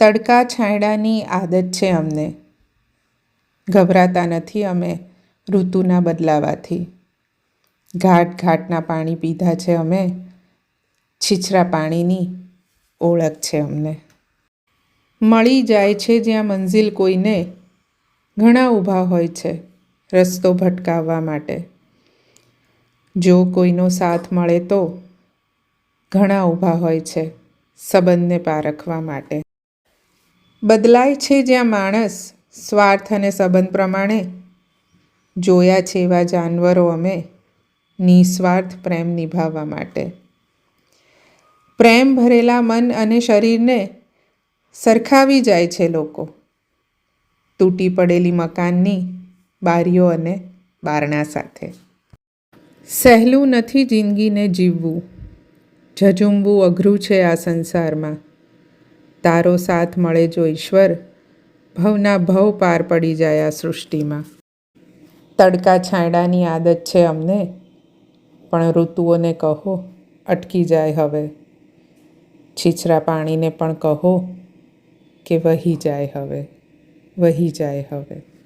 તડકા છાંયડાની આદત છે અમને. ગભરાતા નથી અમે ઋતુના બદલાવાથી. ઘાટ ઘાટના પાણી પીધા છે અમે, છીછરા પાણીની ઓળખ છે અમને. મળી જાય છે જ્યાં મંઝિલ કોઈને ઘણા ઊભા હોય છે રસ્તો ભટકાવવા માટે. જો કોઈનો સાથ મળે તો ઘણા ઊભા હોય છે સંબંધને પારખવા માટે. બદલાય છે જ્યાં માણસ સ્વાર્થ અને સંબંધ પ્રમાણે જોયા છે એવા જાનવરો અમે નિસ્વાર્થ પ્રેમ નિભાવવા માટે. પ્રેમ ભરેલા મન અને શરીરને સરખાવી જાય છે લોકો. તૂટી પડેલી મકાનની બારીઓ અને બારણા સાથે. સહેલું નથી જિંદગીને જીવવું. ઝઝુંબવું અઘરું છે આ સંસારમાં. તારો સાથ મળે જો ઈશ્વર ભવના ભવ પાર પડી જાય આ સૃષ્ટિમાં. તડકા છાંયડાની આદત છે અમને, પણ ઋતુઓને કહો, અટકી જાય હવે. છીછરા પાણીને પણ કહો કે વહી જાય હવે, વહી જાય હવે.